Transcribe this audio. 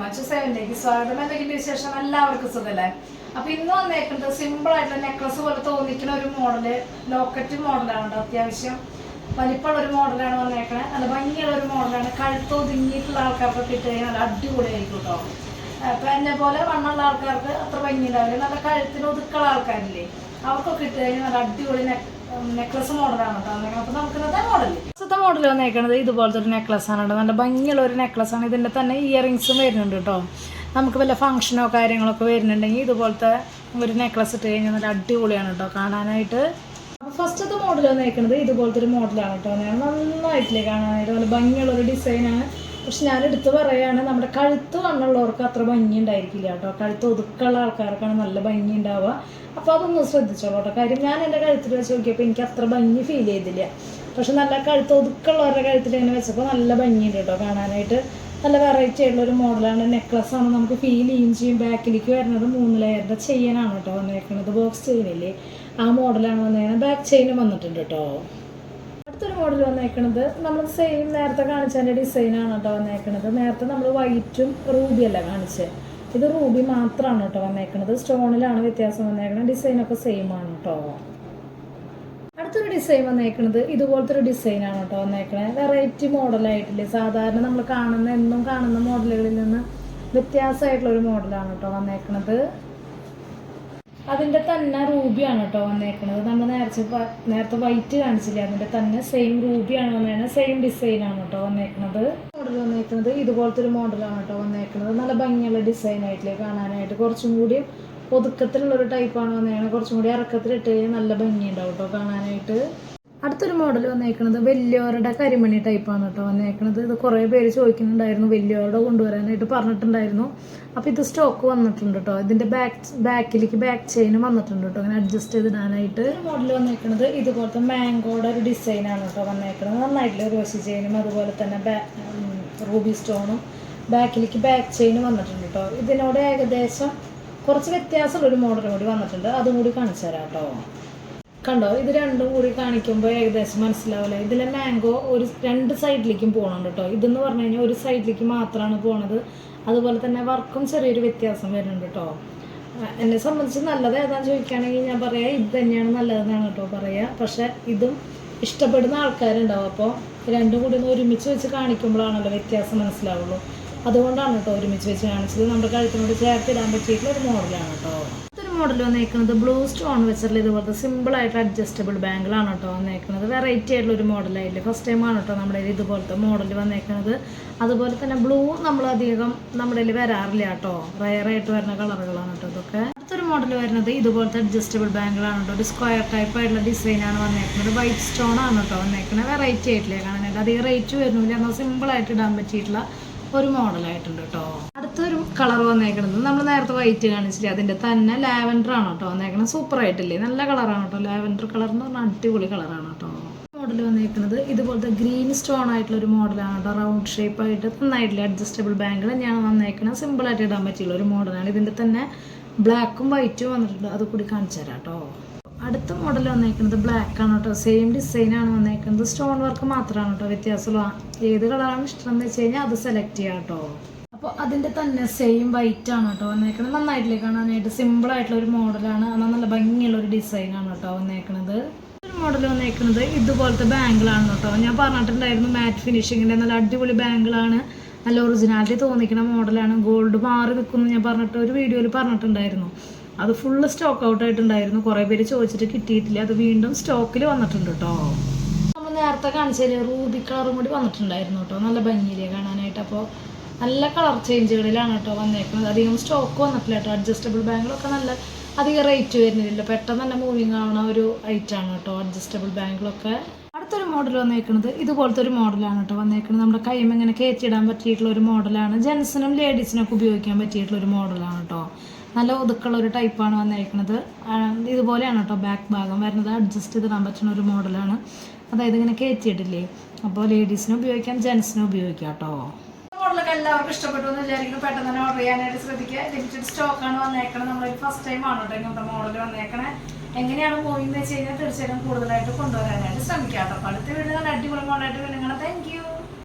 മറ്റു സേവനിലേക്ക് സ്വാഗതം. എന്തെങ്കിലും വിശേഷം? എല്ലാവർക്കും സുഖല്ലേ? അപ്പൊ ഇന്ന് വന്നേക്കുന്നത് സിമ്പിൾ ആയിട്ടുള്ള നെക്ലസ് പോലെ തോന്നിക്കുന്ന ഒരു മോഡൽ ലോക്കറ്റ് മോഡലാണ് അത്യാവശ്യം. വലിപ്പമുള്ള ഒരു മോഡലാണ് വന്നേക്കണേ. നല്ല ഭംഗിയുള്ള ഒരു മോഡലാണ് കഴുത്ത് ഒതുങ്ങിയിട്ടുള്ള ആൾക്കാർക്ക് കിട്ടുകയും നല്ല അടിപൊളിയായിരിക്കും കേട്ടോ അപ്പൊ എന്നെ പോലെ വണ്ണുള്ള ആൾക്കാർക്ക് അത്ര ഭംഗി ഉണ്ടാവില്ല നല്ല കഴുത്തിന് ഒതുക്കുള്ള ആൾക്കാരില്ലേ അവർക്കൊക്കെ ഇട്ട് നല്ല അടിപൊളി നെക്ലസ് മോഡലാണ് അപ്പോൾ നമുക്ക് മോഡൽ മോഡൽ വന്നേക്കണത് ഇതുപോലത്തെ ഒരു നെക്ലസ് ആണ് കേട്ടോ. നല്ല ഭംഗിയുള്ള ഒരു നെക്ലസ് ആണ്. ഇതിന്റെ തന്നെ ഇയറിങ്സും വരുന്നുണ്ട് കേട്ടോ. നമുക്ക് വല്ല ഫംഗ്ഷനോ കാര്യങ്ങളൊക്കെ വരുന്നുണ്ടെങ്കിൽ ഇതുപോലത്തെ ഒരു നെക്ലസ് ഇട്ട് കഴിഞ്ഞാൽ നല്ല അടിപൊളിയാണ് കേട്ടോ. കാണാനായിട്ട്. ഫസ്റ്റത്തെ മോഡൽ വന്നേക്കുന്നത് ഇതുപോലത്തെ ഒരു മോഡലാണ് കേട്ടോ. നന്നായിട്ടില്ലേ കാണാനായിട്ട്? നല്ല ഭംഗിയുള്ള ഒരു ഡിസൈനാണ് പക്ഷെ ഞാൻ എടുത്ത് പറയുകയാണ് നമ്മുടെ കഴുത്ത് വണ്ണുള്ളവർക്ക് അത്ര ഭംഗി ഉണ്ടായിരിക്കില്ല കേട്ടോ. കഴുത്ത് ഒതുക്കുള്ള ആൾക്കാർക്കാണ് നല്ല ഭംഗി ഉണ്ടാവുക അപ്പോൾ അതൊന്ന് ശ്രദ്ധിച്ചോളൂ കേട്ടോ. കാര്യം ഞാൻ എന്റെ കഴുത്തിൽ വെച്ച് നോക്കിയപ്പോൾ എനിക്ക് അത്ര ഭംഗി ഫീൽ ചെയ്തില്ല. പക്ഷെ നല്ല കഴുത്ത് ഒതുക്കുള്ളവരുടെ കഴുത്തിൽ ഇങ്ങനെ വെച്ചപ്പോൾ നല്ല ഭംഗിയുണ്ട് കേട്ടോ കാണാനായിട്ട്. നല്ല വെറൈറ്റി ആയിട്ടുള്ള ഒരു മോഡലാണ്. നെക്ലസ് ആണ് നമുക്ക് ഫീൽ ചെയ്യും ചെയ്യും. ബാക്കിലേക്ക് വരുന്നത് മൂന്ന് ലെയറിന്റെ ചെയിനാണ് കേട്ടോ വന്നേക്കുന്നത് ബോക്സ് ചെയിനില്ലേ ആ മോഡലാണ് വന്നേക്കുന്നത് ബാക്ക് ചെയിനും വന്നിട്ടുണ്ട് കേട്ടോ. അടുത്തൊരു മോഡൽ വന്നേക്കണത് നമ്മൾ സെയിം നേരത്തെ കാണിച്ചതിന്റെ ഡിസൈനാണ് കേട്ടോ വന്നേക്കണത്. നേരത്തെ നമ്മൾ വൈറ്റും റൂബിയല്ല കാണിച്ചത് ഇത് റൂബി മാത്രമാണ് കേട്ടോ വന്നേക്കണത്. സ്റ്റോണിലാണ് വ്യത്യാസം വന്നേക്കുന്നത് ഡിസൈനൊക്കെ സെയിം ആണ് കേട്ടോ. അടുത്തൊരു ഡിസൈൻ വന്നേക്കണത് ഇതുപോലത്തെ ഒരു ഡിസൈനാണ് കേട്ടോ വന്നേക്കണത് വെറൈറ്റി മോഡലായിട്ടില്ലേ സാധാരണ നമ്മൾ കാണുന്ന എന്നും കാണുന്ന മോഡലുകളിൽ നിന്ന് വ്യത്യാസമായിട്ടുള്ള ഒരു മോഡലാണ് കേട്ടോ വന്നേക്കണത്. അതിന്റെ തന്നെ റൂബിയാണ് കേട്ടോ വന്നേക്കുന്നത് നമ്മൾ നേരത്തെ നേരത്തെ വൈറ്റ് കാണിച്ചില്ലേ? അതിന്റെ തന്നെ സെയിം റൂബിയാണ് വന്നേക്കുന്നത് സെയിം ഡിസൈനാണ് കേട്ടോ വന്നേക്കുന്നത് മോഡൽ വന്നേക്കുന്നത് ഇതുപോലത്തെ ഒരു മോഡലാണ് കേട്ടോ വന്നേക്കുന്നത് നല്ല ഭംഗിയുള്ള ഡിസൈൻ ആയിട്ടില്ലേ കാണാനായിട്ട്. കുറച്ചും കൂടി ഒതുക്കത്തിലുള്ള ഒരു ടൈപ്പാണ് വന്നേക്കുന്നത് കുറച്ചും കൂടി ഇറക്കത്തിലിട്ട് കഴിഞ്ഞാൽ നല്ല ഭംഗിയുണ്ടാവും കേട്ടോ കാണാനായിട്ട്. അടുത്തൊരു മോഡൽ വന്നേക്കുന്നത് വലിയവരുടെ കരിമണി ടൈപ്പാണ് കേട്ടോ വന്നേക്കുന്നത് ഇത് കുറേ പേര് ചോദിക്കുന്നുണ്ടായിരുന്നു വലിയവരുടെ കൊണ്ടുവരാനായിട്ട് പറഞ്ഞിട്ടുണ്ടായിരുന്നു. അപ്പോൾ ഇത് സ്റ്റോക്ക് വന്നിട്ടുണ്ട് കേട്ടോ ഇതിന്റെ ബാക്ക് ബാക്കിലേക്ക് ബാക്ക് ചെയിനും വന്നിട്ടുണ്ട് കേട്ടോ അങ്ങനെ അഡ്ജസ്റ്റ് ചെയ്തിടാനായിട്ട്. മോഡൽ വന്നേക്കുന്നത് ഇതുപോലത്തെ മാംഗോയുടെ ഒരു ഡിസൈനാണ് കേട്ടോ വന്നേക്കുന്നത് നന്നായിട്ടുള്ള വശി ചെയിനും അതുപോലെ തന്നെ റൂബി സ്റ്റോണും ബാക്കിലേക്ക് ബാക്ക് ചെയിൻ വന്നിട്ടുണ്ട് കേട്ടോ ഇതിനോട് ഏകദേശം കുറച്ച് വ്യത്യാസമുള്ള ഒരു മോഡൽ കൂടി വന്നിട്ടുണ്ട്. അതും കൂടി കാണിച്ചു തരാം കേട്ടോ കണ്ടോ? ഇത് രണ്ടും കൂടി കാണിക്കുമ്പോൾ ഏകദേശം മനസ്സിലാവില്ല? ഇതിലെ മാംഗോ ഒരു രണ്ട് സൈഡിലേക്കും പോകണുണ്ട് കേട്ടോ ഇതെന്ന് പറഞ്ഞു കഴിഞ്ഞാൽ ഒരു സൈഡിലേക്ക് മാത്രമാണ് പോണത്. അതുപോലെ തന്നെ വർക്കും ചെറിയൊരു വ്യത്യാസം വരുന്നുണ്ട് കേട്ടോ എന്നെ സംബന്ധിച്ച് നല്ലത് ഏതാണെന്ന് ചോദിക്കുകയാണെങ്കിൽ ഞാൻ പറയാം ഇത് തന്നെയാണ് നല്ലതെന്നാണ് കേട്ടോ പറയുക പക്ഷെ ഇതും ഇഷ്ടപ്പെടുന്ന ആൾക്കാരുണ്ടാവും. അപ്പോൾ രണ്ടും കൂടി ഒന്ന് ഒരുമിച്ച് വെച്ച് കാണിക്കുമ്പോഴാണല്ലോ വ്യത്യാസം മനസ്സിലാവുള്ളൂ. അതുകൊണ്ടാണ് കേട്ടോ ഒരുമിച്ച് വെച്ച് കാണിച്ചത്. നമ്മുടെ കഴുത്തിനോട് ചേർത്തിടാൻ പറ്റിയിട്ടുള്ള ഒരു മോഡലാണ് കേട്ടോ മോഡൽ വന്നേക്കുന്നത് ബ്ലൂ സ്റ്റോൺ വെച്ചിട്ടുള്ള ഇതുപോലത്തെ സിമ്പിൾ ആയിട്ട് അഡ്ജസ്റ്റബിൾ ബാങ്കിളാണ് കേട്ടോ വന്നേക്കുന്നത്. വെറൈറ്റി ആയിട്ടുള്ള ഒരു മോഡലായില്ലേ ഫസ്റ്റ് ടൈമാണ് കേട്ടോ നമ്മുടെ ഇതുപോലത്തെ മോഡൽ വന്നേക്കുന്നത്. അതുപോലെ തന്നെ ബ്ലൂ നമ്മൾ അധികം ഇതിൽ വരാറില്ല കേട്ടോ റയറായിട്ട് വരുന്ന കളറുകളാണ് കേട്ടോ ഇതൊക്കെ. അടുത്തൊരു മോഡൽ വരുന്നത് ഇതുപോലത്തെ അഡ്ജസ്റ്റബിൾ ബാങ്കിളാണ് കേട്ടോ ഒരു സ്ക്വയർ ടൈപ്പ് ആയിട്ടുള്ള ഡിസൈനാണ് വന്നേക്കുന്നത്. വൈറ്റ് സ്റ്റോൺ ആണ് കേട്ടോ വന്നേക്കുന്നത്. വെറൈറ്റി ആയിട്ടില്ലേ കാണാനായിട്ട്? അധികം റേറ്റ് വരുന്നില്ല. എന്നാൽ സിമ്പിൾ ആയിട്ട് ഇടാൻ പറ്റിയിട്ടുള്ള ഒരു മോഡലായിട്ടുണ്ട് കേട്ടോ അടുത്തൊരു കളർ വന്നേക്കണത്. നമ്മൾ നേരത്തെ വൈറ്റ് കാണിച്ചില്ലേ? അതിന്റെ തന്നെ ലാവൻഡർ ആണ് കേട്ടോ വന്നേക്കണത്. സൂപ്പർ ആയിട്ടില്ലേ? നല്ല കളറാണ് കേട്ടോ. ലാവൻഡർ കളർ എന്ന് പറഞ്ഞാൽ അടിപൊളി കളറാണ് കേട്ടോ. മോഡൽ വന്നേക്കുന്നത് ഇതുപോലത്തെ ഗ്രീൻ സ്റ്റോൺ ആയിട്ടുള്ള ഒരു മോഡലാണ് കേട്ടോ. റൗണ്ട് ഷേപ്പ് ആയിട്ട് നന്നായിട്ടില്ല? അഡ്ജസ്റ്റബിൾ ബാങ്കിൾ ഞാൻ വന്നേക്കണത്. സിമ്പിൾ ആയിട്ട് ഇടാൻ പറ്റിയുള്ള ഒരു മോഡലാണ് ഇതിന്റെ തന്നെ ബ്ലാക്കും വൈറ്റും വന്നിട്ടുണ്ട്. അത് കൂടി കാണിച്ചു തരാം കേട്ടോ. അടുത്ത മോഡൽ വന്നേക്കുന്നത് ബ്ലാക്ക് ആണ് കേട്ടോ. സെയിം ഡിസൈൻ ആണ് വന്നേക്കുന്നത് സ്റ്റോൺ വർക്ക് മാത്രമാണ് കേട്ടോ. വ്യത്യാസമുള്ള ഏത് കളറാണ് ഇഷ്ടം എന്ന് വെച്ച് കഴിഞ്ഞാൽ അത് സെലക്ട് ചെയ്യാം കേട്ടോ. അപ്പോൾ അതിന്റെ തന്നെ സെയിം വൈറ്റ് ആണ് കേട്ടോ വന്നേക്കണത്. നന്നായിട്ടില്ലേ കാണാനായിട്ട്? സിമ്പിൾ ആയിട്ടുള്ള ഒരു മോഡലാണ് എന്നാൽ നല്ല ഭംഗിയുള്ള ഒരു ഡിസൈൻ ആണ് കേട്ടോ വന്നേക്കണത്. മോഡൽ വന്നേക്കുന്നത് ഇതുപോലത്തെ ബാങ്കിളാണ് കേട്ടോ. ഞാൻ പറഞ്ഞിട്ടുണ്ടായിരുന്നു മാറ്റ് ഫിനിഷിങ്ങിന്റെ നല്ല അടിപൊളി ബാങ്കിളാണ് നല്ല ഒറിജിനാലിറ്റി തോന്നിക്കുന്ന മോഡലാണ് ഗോൾഡ് മാറി നിൽക്കുന്നു ഞാൻ പറഞ്ഞിട്ട് ഒരു വീഡിയോയിൽ പറഞ്ഞിട്ടുണ്ടായിരുന്നു. അത് ഫുള്ള് സ്റ്റോക്ക് ഔട്ട് ആയിട്ടുണ്ടായിരുന്നു. കുറേ പേര് ചോദിച്ചിട്ട് കിട്ടിയിട്ടില്ല. അത് വീണ്ടും സ്റ്റോക്കിൽ വന്നിട്ടുണ്ട് കേട്ടോ. നമ്മൾ നേരത്തെ കാണിച്ചതിൽ റൂബി കളറും കൂടി വന്നിട്ടുണ്ടായിരുന്നു കേട്ടോ. നല്ല ഭംഗിയിലേ കാണാനായിട്ട്? അപ്പോൾ നല്ല കളർ ചേഞ്ചുകളിലാണ് കേട്ടോ വന്നേക്കുന്നത്. അധികം സ്റ്റോക്ക് വന്നിട്ടില്ല കേട്ടോ. അഡ്ജസ്റ്റബിൾ ബാങ്കിലൊക്കെ നല്ല അധികം റേറ്റ് വരുന്നില്ല പെട്ടെന്ന് തന്നെ മൂവിങ് ആവുന്ന ഒരു ഐറ്റാണ് കേട്ടോ അഡ്ജസ്റ്റബിൾ ബാങ്കിലൊക്കെ അടുത്തൊരു മോഡൽ വന്നേക്കുന്നത് ഇതുപോലത്തെ ഒരു മോഡലാണ് കേട്ടോ വന്നേക്കുന്നത്. നമ്മുടെ കൈമ ഇങ്ങനെ കയറ്റിയിടാൻ പറ്റിയിട്ടുള്ള ഒരു മോഡലാണ് ജെൻസിനും ലേഡീസിനൊക്കെ ഉപയോഗിക്കാൻ പറ്റിയിട്ടുള്ള ഒരു മോഡലാണ് കേട്ടോ. നല്ല ഒതുക്കുള്ള ഒരു ടൈപ്പാണ് വന്നേക്കുന്നത്. ഇതുപോലെയാണ് കേട്ടോ ബാക്ക് ഭാഗം വരുന്നത്. അഡ്ജസ്റ്റ് ചെയ്തിടാൻ പറ്റുന്ന ഒരു മോഡലാണ് അതായത് ഇങ്ങനെ കയറ്റിയിട്ടില്ലേ അപ്പോൾ ലേഡീസിനും ഉപയോഗിക്കാം ജെൻസിനും ഉപയോഗിക്കാം കേട്ടോ. മോഡലൊക്കെ എല്ലാവർക്കും ഇഷ്ടപ്പെട്ടു എന്ന് വിചാരിക്കുന്നു. പെട്ടെന്ന് തന്നെ ഓർഡർ ചെയ്യാനായിട്ട് ശ്രദ്ധിക്കുക. ലിമിറ്റഡ് സ്റ്റോക്ക് ആണ് വന്നേക്കണത്. നമ്മൾ ഫസ്റ്റ് ടൈം ആണ് കേട്ടോ ഇങ്ങനത്തെ മോഡൽ വന്നേക്കണേ. എങ്ങനെയാണ് പോയിന്ന് വെച്ച് കഴിഞ്ഞാൽ തീർച്ചയായിട്ടും കൂടുതലായിട്ട് കൊണ്ടുവരാനായിട്ട് ശ്രമിക്കാം കേട്ടോ. അടുത്ത വീട് നല്ല അടിപൊളി മോഡലായിട്ട് വീണ്ടും താങ്ക് യു